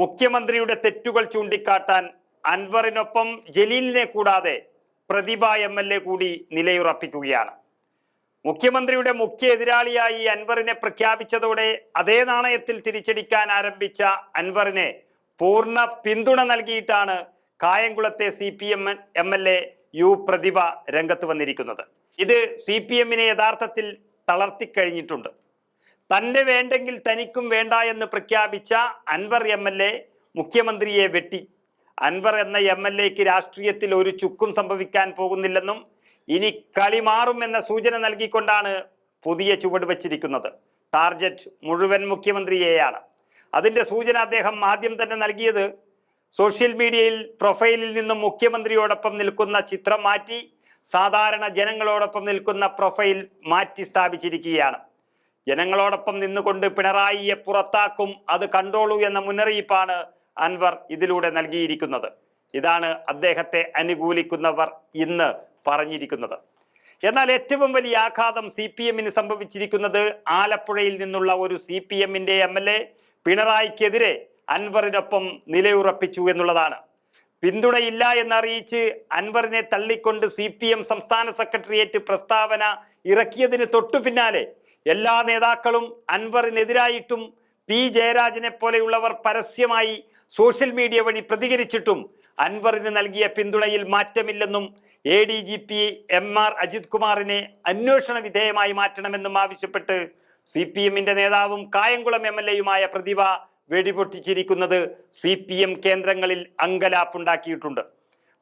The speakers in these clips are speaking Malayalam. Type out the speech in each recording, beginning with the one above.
മുഖ്യമന്ത്രിയുടെ തെറ്റുകൾ ചൂണ്ടിക്കാട്ടാൻ അൻവറിനൊപ്പം ജലീലിനെ കൂടാതെ പ്രതിഭ എം എൽ എ കൂടി നിലയുറപ്പിക്കുകയാണ്. മുഖ്യമന്ത്രിയുടെ മുഖ്യ എതിരാളിയായി അൻവറിനെ പ്രഖ്യാപിച്ചതോടെ അതേ നാണയത്തിൽ തിരിച്ചടിക്കാൻ ആരംഭിച്ച അൻവറിനെ പൂർണ പിന്തുണ നൽകിയിട്ടാണ് കായംകുളത്തെ C P M M L A U Prathibha രംഗത്ത് വന്നിരിക്കുന്നത്. ഇത് സി പി എമ്മിനെ യഥാർത്ഥത്തിൽ തളർത്തിക്കഴിഞ്ഞിട്ടുണ്ട്. തന്റെ വേണ്ടെങ്കിൽ തനിക്കും വേണ്ട എന്ന് പ്രഖ്യാപിച്ച അൻവർ എം എൽ എ മുഖ്യമന്ത്രിയെ വെട്ടി. അൻവർ എന്ന എം എൽ എക്ക് രാഷ്ട്രീയത്തിൽ ഒരു ചുക്കും സംഭവിക്കാൻ പോകുന്നില്ലെന്നും ഇനി കളി മാറും എന്ന സൂചന നൽകിക്കൊണ്ടാണ് പുതിയ ചുവട് വച്ചിരിക്കുന്നത്. ടാർജറ്റ് മുഴുവൻ മുഖ്യമന്ത്രിയെയാണ്. അതിന്റെ സൂചന അദ്ദേഹം ആദ്യം തന്നെ നൽകിയത് സോഷ്യൽ മീഡിയയിൽ പ്രൊഫൈലിൽ നിന്നും മുഖ്യമന്ത്രിയോടൊപ്പം നിൽക്കുന്ന ചിത്രം മാറ്റി സാധാരണ ജനങ്ങളോടൊപ്പം നിൽക്കുന്ന പ്രൊഫൈൽ മാറ്റി സ്ഥാപിച്ചിരിക്കുകയാണ്. ജനങ്ങളോടൊപ്പം നിന്നുകൊണ്ട് പിണറായിയെ പുറത്താക്കും അത് കണ്ടോളൂ എന്ന മുന്നറിയിപ്പാണ് അൻവർ ഇതിലൂടെ നൽകിയിരിക്കുന്നത്. ഇതാണ് അദ്ദേഹത്തെ അനുകൂലിക്കുന്നവർ ഇന്ന് പറഞ്ഞിരിക്കുന്നത്. എന്നാൽ ഏറ്റവും വലിയ ആഘാതം സി പി എമ്മിന് സംഭവിച്ചിരിക്കുന്നത് ആലപ്പുഴയിൽ നിന്നുള്ള ഒരു സി പി എമ്മിന്റെ എം എൽ എ പിണറായിക്കെതിരെ അൻവറിനൊപ്പം നിലയുറപ്പിച്ചു എന്നുള്ളതാണ്. പിന്തുണയില്ല എന്നറിയിച്ച് അൻവറിനെ തള്ളിക്കൊണ്ട് സി പി എം സംസ്ഥാന സെക്രട്ടേറിയറ്റ് പ്രസ്താവന ഇറക്കിയതിന് തൊട്ടു പിന്നാലെ എല്ലാ നേതാക്കളും അൻവറിനെതിരായിട്ടും പി ജയരാജനെ പോലെയുള്ളവർ പരസ്യമായി സോഷ്യൽ മീഡിയ വഴി പ്രതികരിച്ചിട്ടും അൻവറിന് നൽകിയ പിന്തുണയിൽ മാറ്റമില്ലെന്നും A D G P M R Ajith കുമാറിനെ അന്വേഷണ വിധേയമായി മാറ്റണമെന്നും ആവശ്യപ്പെട്ട് സി പി എമ്മിന്റെ നേതാവും കായംകുളം എം എൽ എയുമായ പ്രതിഭ വെടിപൊട്ടിച്ചിരിക്കുന്നത് സി പി എം കേന്ദ്രങ്ങളിൽ അങ്കലാപ്പുണ്ടാക്കിയിട്ടുണ്ട്.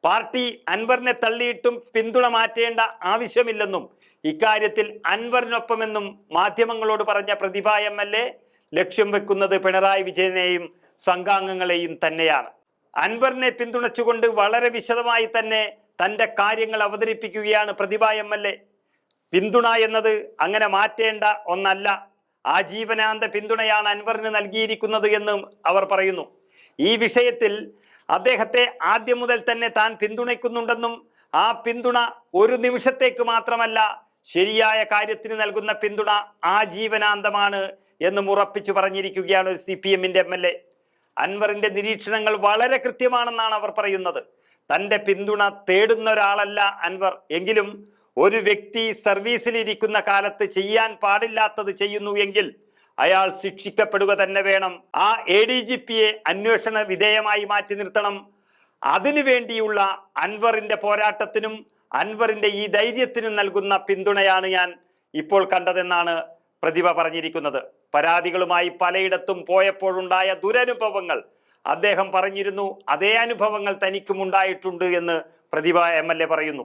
പാർട്ടി അൻവറിനെ തള്ളിയിട്ടും പിന്തുണ മാറ്റേണ്ട ആവശ്യമില്ലെന്നും ഇക്കാര്യത്തിൽ അൻവറിനൊപ്പമെന്നും മാധ്യമങ്ങളോട് പറഞ്ഞ പ്രതിഭ എം എൽ എ ലക്ഷ്യം വെക്കുന്നത് പിണറായി വിജയനെയും സംഘാംഗങ്ങളെയും തന്നെയാണ്. അൻവറിനെ പിന്തുണച്ചുകൊണ്ട് വളരെ വിശദമായി തന്നെ തന്റെ കാര്യങ്ങൾ അവതരിപ്പിക്കുകയാണ് പ്രതിഭ എം എൽ എ. പിന്തുണ എന്നത് അങ്ങനെ മാറ്റേണ്ട ഒന്നല്ല. ആജീവനാന്ത പിന്തുണയാണ് അൻവറിന് നൽകിയിരിക്കുന്നത് എന്നും അവർ പറയുന്നു. ഈ വിഷയത്തിൽ അദ്ദേഹത്തെ ആദ്യം മുതൽ തന്നെ താൻ പിന്തുണയ്ക്കുന്നുണ്ടെന്നും ആ പിന്തുണ ഒരു നിമിഷത്തേക്ക് മാത്രമല്ല ശരിയായ കാര്യത്തിന് നൽകുന്ന പിന്തുണ ആജീവനാന്തമാണ് എന്നും ഉറപ്പിച്ചു പറഞ്ഞിരിക്കുകയാണ് ഒരു സി പി എമ്മിന്റെ എം എൽ എ. അൻവറിന്റെ നിരീക്ഷണങ്ങൾ വളരെ കൃത്യമാണെന്നാണ് അവർ പറയുന്നത്. തന്റെ പിന്തുണ തേടുന്ന ഒരാളല്ല അൻവർ. എങ്കിലും ഒരു വ്യക്തി സർവീസിലിരിക്കുന്ന കാലത്ത് ചെയ്യാൻ പാടില്ലാത്തത് ചെയ്യുന്നു എങ്കിൽ അയാൾ ശിക്ഷിക്കപ്പെടുക തന്നെ വേണം. ആ എ ഡി ജി പിയെ അന്വേഷണ വിധേയമായി മാറ്റി നിർത്തണം. അതിനു വേണ്ടിയുള്ള അൻവറിന്റെ പോരാട്ടത്തിനും അൻവറിന്റെ ഈ ധൈര്യത്തിന് നൽകുന്ന പിന്തുണയാണ് ഞാൻ ഇപ്പോൾ കണ്ടതെന്നാണ് പ്രതിഭ പറഞ്ഞിരിക്കുന്നത്. പരാതികളുമായി പലയിടത്തും പോയപ്പോഴുണ്ടായ ദുരനുഭവങ്ങൾ അദ്ദേഹം പറഞ്ഞിരുന്നു അതേ അനുഭവങ്ങൾ തനിക്കും ഉണ്ടായിട്ടുണ്ട് എന്ന് പ്രതിഭ എം എൽ എ പറയുന്നു.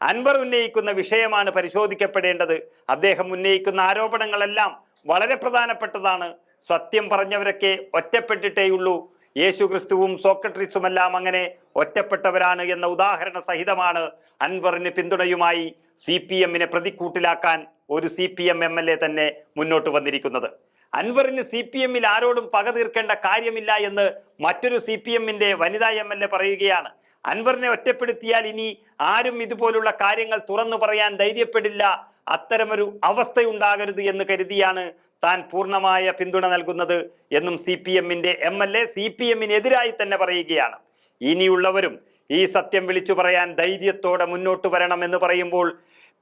അൻവർ ഉന്നയിക്കുന്ന വിഷയമാണ് പരിശോധിക്കപ്പെടേണ്ടത്. അദ്ദേഹം ഉന്നയിക്കുന്ന ആരോപണങ്ങളെല്ലാം വളരെ പ്രധാനപ്പെട്ടതാണ്. സത്യം പറഞ്ഞവരൊക്കെ ഒറ്റപ്പെട്ടിട്ടേയുള്ളൂ. യേശു ക്രിസ്തുവും സോക്രട്ടീസുമെല്ലാം അങ്ങനെ ഒറ്റപ്പെട്ടവരാണ് എന്ന ഉദാഹരണ സഹിതമാണ് അൻവറിന് പിന്തുണയുമായി സി പി എമ്മിനെ പ്രതിക്കൂട്ടിലാക്കാൻ ഒരു C P M M L A തന്നെ മുന്നോട്ട് വന്നിരിക്കുന്നത്. അൻവറിന് സി പി എമ്മിൽ ആരോടും പക തീർക്കേണ്ട കാര്യമില്ല എന്ന് മറ്റൊരു സി പി എമ്മിന്റെ വനിതാ എം എൽ എ പറയുകയാണ്. അൻവറിനെ ഒറ്റപ്പെടുത്തിയാൽ ഇനി ആരും ഇതുപോലുള്ള കാര്യങ്ങൾ തുറന്നു പറയാൻ ധൈര്യപ്പെടില്ല അത്തരമൊരു അവസ്ഥയുണ്ടാകരുത് എന്ന് കരുതിയാണ് താൻ പൂർണമായ പിന്തുണ നൽകുന്നത് എന്നും സി പി എമ്മിന്റെ M L A C P എമ്മിനെതിരായി തന്നെ പറയുകയാണ്. ഇനിയുള്ളവരും ഈ സത്യം വിളിച്ചു പറയാൻ ധൈര്യത്തോടെ മുന്നോട്ട് വരണം എന്ന് പറയുമ്പോൾ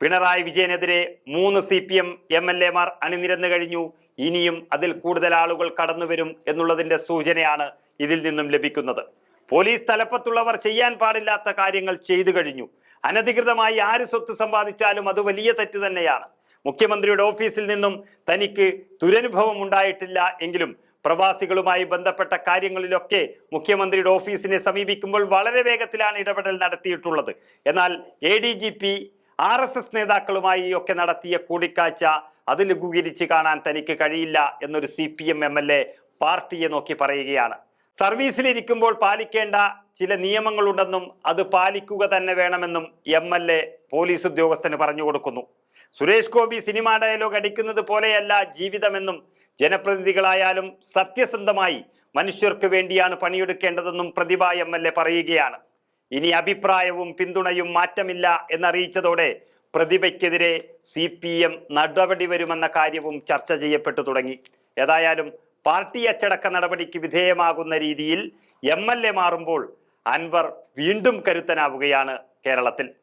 പിണറായി വിജയനെതിരെ മൂന്ന് C P M M L എമാർ അണിനിരന്നു കഴിഞ്ഞു. ഇനിയും അതിൽ കൂടുതൽ ആളുകൾ കടന്നു വരും എന്നുള്ളതിന്റെ സൂചനയാണ് ഇതിൽ നിന്നും ലഭിക്കുന്നത്. പോലീസ് തലപ്പത്തുള്ളവർ ചെയ്യാൻ പാടില്ലാത്ത കാര്യങ്ങൾ ചെയ്തു കഴിഞ്ഞു. അനധികൃതമായി ആര് സ്വത്ത് സമ്പാദിച്ചാലും അത് വലിയ തെറ്റ് തന്നെയാണ്. മുഖ്യമന്ത്രിയുടെ ഓഫീസിൽ നിന്നും തനിക്ക് ദുരനുഭവം ഉണ്ടായിട്ടില്ല എങ്കിലും പ്രവാസികളുമായി ബന്ധപ്പെട്ട കാര്യങ്ങളിലൊക്കെ മുഖ്യമന്ത്രിയുടെ ഓഫീസിനെ സമീപിക്കുമ്പോൾ വളരെ വേഗത്തിലാണ് ഇടപെടൽ നടത്തിയിട്ടുള്ളത്. എന്നാൽ A D G P R S S നേതാക്കളുമായി ഒക്കെ നടത്തിയ കൂടിക്കാഴ്ച അത് ലഘൂകരിച്ച് കാണാൻ തനിക്ക് കഴിയില്ല എന്നൊരു C P M M L A പാർട്ടിയെ നോക്കി പറയുകയാണ്. സർവീസിലിരിക്കുമ്പോൾ പാലിക്കേണ്ട ചില നിയമങ്ങളുണ്ടെന്നും അത് പാലിക്കുക തന്നെ വേണമെന്നും എം എൽ എ പോലീസ് ഉദ്യോഗസ്ഥന് പറഞ്ഞു കൊടുക്കുന്നു. സുരേഷ് ഗോപി സിനിമാ ഡയലോഗ് അടിക്കുന്നത് പോലെയല്ല ജീവിതമെന്നും ജനപ്രതിനിധികളായാലും സത്യസന്ധമായി മനുഷ്യർക്ക് വേണ്ടിയാണ് പണിയെടുക്കേണ്ടതെന്നും പ്രതിഭ എം എൽ എ പറയുകയാണ്. ഇനി അഭിപ്രായവും പിന്തുണയും മാറ്റമില്ല എന്നറിയിച്ചതോടെ പ്രതിഭയ്ക്കെതിരെ സി പി എം നടപടി വരുമെന്ന കാര്യവും ചർച്ച ചെയ്യപ്പെട്ടു തുടങ്ങി. ഏതായാലും പാർട്ടി അച്ചടക്ക നടപടിക്ക് വിധേയമാകുന്ന രീതിയിൽ എം എൽ എ മാറുമ്പോൾ അൻവർ വീണ്ടും കരുത്തനാവുകയാണ് കേരളത്തിൽ.